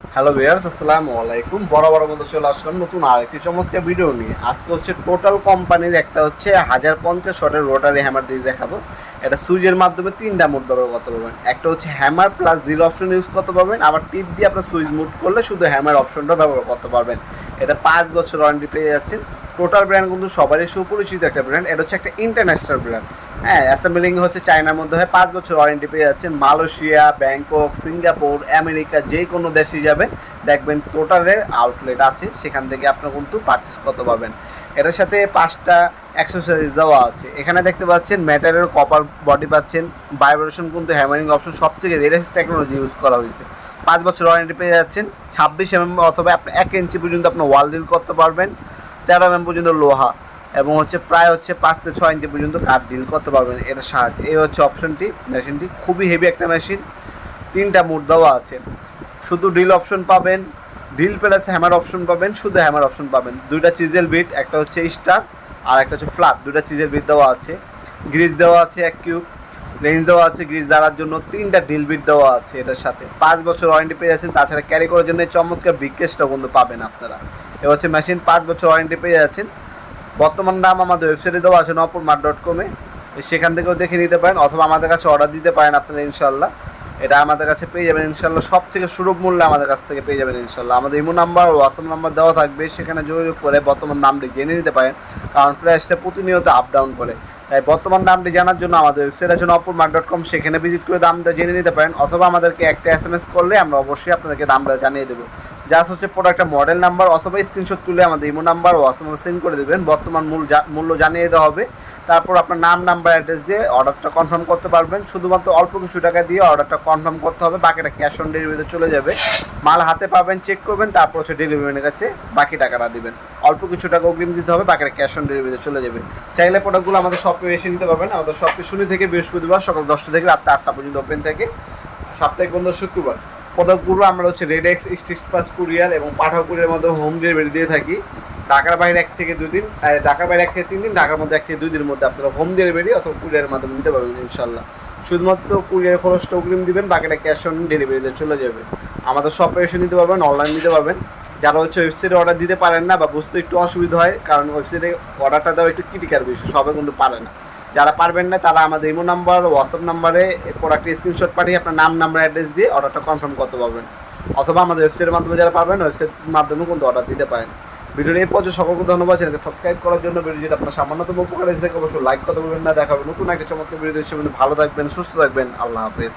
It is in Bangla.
হ্যালো ভিয়ার্স আসসালামু আলাইকুম। বড় মতো চলে আসলাম নতুন আরেকটি চমৎকার ভিডিও নিয়ে। আজকে হচ্ছে টোটাল কোম্পানির একটা হচ্ছে হাজার পঞ্চাশ শটের রোটারি হ্যামার দিয়ে দেখাবো। এটা সুইচের মাধ্যমে তিনটা মুড ব্যবহার করতে পারবেন। একটা হচ্ছে hammer plus drill option use করতে পারবেন। আবার টিপ দিয়ে আপনার সুইচ মুড করলে শুধু হ্যামার অপশনটা ব্যবহার করতে পারবেন। এটা পাঁচ বছর ওয়ারেন্টি পেয়ে যাচ্ছেন টোটাল ব্র্যান্ড কিন্তু সবারই সুপরিচিত একটা ব্র্যান্ড এটা হচ্ছে একটা ইন্টারন্যাশনাল ব্র্যান্ড হ্যাঁ অ্যাসেম্বলিং হচ্ছে চায়নার মধ্যে হয় পাঁচ বছর ওয়ারেন্টি পেয়ে যাচ্ছেন মালয়েশিয়া ব্যাংকক সিঙ্গাপুর আমেরিকা যে কোনো দেশে যাবে দেখবেন টোটালের আউটলেট আছে। সেখান থেকে আপনার কিন্তু পারচেস করতে পারবেন। এটার সাথে পাঁচটা অ্যাক্সেসরিজ দেওয়া আছে। এখানে দেখতে পাচ্ছেন ম্যাটারের কপার বডি পাচ্ছেন। ভাইব্রেশন কিন্তু হ্যামারিং অপশন সব থেকে লেটেস্ট টেকনোলজি ইউজ করা হয়েছে। পাঁচ বছর ওয়ারেন্টি পেয়ে যাচ্ছেন। ছাব্বিশ এমএম অথবা আপনি এক ইঞ্চি পর্যন্ত আপনার ওয়াল ডিল করতে পারবেন। তেরো এমএম পর্যন্ত লোহা এবং হচ্ছে প্রায় হচ্ছে পাঁচ থেকে ছয় ইঞ্চি পর্যন্ত কাঠ ডিল করতে পারবেন এটার সাহায্যে। এই হচ্ছে অপশনটি মেশিনটি খুবই হেভি একটা মেশিন তিনটা মুড দেওয়া আছে। শুধু ড্রিল অপশন পাবেন ড্রিল প্লাস হ্যামার অপশন পাবেন, শুধু হ্যামার অপশন পাবেন। দুইটা চিজেল বিট একটা হচ্ছে স্টার আর একটা হচ্ছে ফ্ল্যাট দুইটা চিজেল বিট দেওয়া আছে। গ্রিজ দেওয়া আছে এক কিউব রেঞ্জ দেওয়া আছে গ্রিজ দেওয়ার জন্য তিনটা ড্রিল বিট দেওয়া আছে এটার সাথে। পাঁচ বছর ওয়ারেন্টি পেয়ে যাচ্ছেন, তাছাড়া ক্যারি করার জন্য চমৎকার বিকেসটাও বন্ধু পাবেন আপনারা। এ হচ্ছে মেশিন পাঁচ বছর ওয়ারেন্টি পেয়ে যাচ্ছেন। বর্তমান দাম আমাদের ওয়েবসাইটে দেওয়া আছে নপুর মার্ট ডট কমে সেখান থেকেও দেখে নিতে পারেন, অথবা আমাদের কাছে অর্ডার দিতে পারেন আপনারা ইনশাল্লাহ এটা আমাদের কাছে পেয়ে যাবেন ইনশাল্লাহ সব থেকে সুলভ মূল্যে আমাদের কাছ থেকে পেয়ে যাবেন ইনশাল্লাহ আমাদের ইমো নাম্বার, হোয়াটসঅ্যাপ নাম্বার দেওয়া থাকবে, সেখানে যোগাযোগ করে বর্তমান দামটি জেনে নিতে পারেন। কারণ প্রাইসটা প্রতিনিয়ত আপ ডাউন করে। তাই বর্তমান দামটি জানার জন্য আমাদের ওয়েবসাইট আছে নপুর মার্ক ডট কম সেখানে ভিজিট করে দামটা জেনে নিতে পারেন, অথবা আমাদেরকে একটা এস এম এস করলে আমরা অবশ্যই আপনাদেরকে দামটা জানিয়ে দেবো। জাস্ট হচ্ছে প্রোডাক্টের মডেল নাম্বার অথবা স্ক্রিনশট তুলে আমাদের ইমো নাম্বার ও হোয়াটসঅ্যাপ সেন্ড করে দেবেন। বর্তমান মূল মূল্য জানিয়ে দেওয়া হবে। তারপর আপনার নাম, নাম্বার অ্যাড্রেস দিয়ে অর্ডারটা কনফার্ম করতে পারবেন। শুধুমাত্র অল্প কিছু টাকা দিয়ে অর্ডারটা কনফার্ম করতে হবে, বাকিটা ক্যাশ অন ডেলিভারিতে চলে যাবে। মাল হাতে পাবেন চেক করবেন, তারপর হচ্ছে ডেলিভারির কাছে বাকি টাকাটা দিবেন। অল্প কিছু টাকা অগ্রিম দিতে হবে, বাকিটা ক্যাশ অন ডেলিভারিতে চলে যাবে। চাইলে প্রোডাক্টগুলো আমাদের শপে এসে নিতে পারবেন। আমাদের শপে শনি থেকে বৃহস্পতিবার সকাল দশটা থেকে রাত আটটা পর্যন্ত ওপেন থাকে। সাপ্তাহিক বন্ধ শুক্রবার। প্রোডাক্টগুলো আমরা হচ্ছে red x sticks pass courier এবং পাঠাও কুরিয়ার মধ্যে হোম ডেলিভারি দিয়ে থাকি। ঢাকার বাইরে এক থেকে দুই দিন ঢাকার বাইরে এক থেকে তিন দিন, ঢাকার মধ্যে এক থেকে দুই দিনের মধ্যে আপনারা হোম ডেলিভারি অথবা কুরিয়ারের মাধ্যমে নিতে পারবেন ইনশাল্লাহ শুধুমাত্র কুরিয়ার খরচটা অগ্রিম দিবেন, বাকিটা ক্যাশ অন ডেলিভারিতে চলে যাবে। আমাদের শপে এসে নিতে পারবেন অনলাইন নিতে পারবেন। যারা হচ্ছে ওয়েবসাইটে অর্ডার দিতে পারেন না বা বুঝতে একটু অসুবিধা হয়, কারণ ওয়েবসাইটে অর্ডারটা দেওয়া একটু ক্রিটিক্যাল বিষয়, সবাই কিন্তু পারে না। যারা পারবেন না, তারা আমাদের ইমো নাম্বার হোয়াটসঅ্যাপ নাম্বারে প্রোডাক্টের স্ক্রিনশট পাঠিয়ে আপনার নাম নাম্বার অ্যাড্রেস দিয়ে অর্ডারটা কনফার্ম করতে পারবেন। অথবা আমাদের ওয়েবসাইটের মাধ্যমে যারা পারবেন ওয়েবসাইট মাধ্যমে কিন্তু অর্ডার দিতে পারেন। ভিডিওর এই পর্যন্ত সকলকে ধন্যবাদ, চ্যানেলকে সাবস্ক্রাইব করার জন্য ভিডিও যদি আপনার সামান্যতম উপকার থাকে, অবশ্যই লাইক করতে বলবেন না। দেখা হবে নতুন একটা চমৎকার ভিডিও হিসেবে ভালো থাকবেন, সুস্থ থাকবেন। আল্লাহ হাফেজ।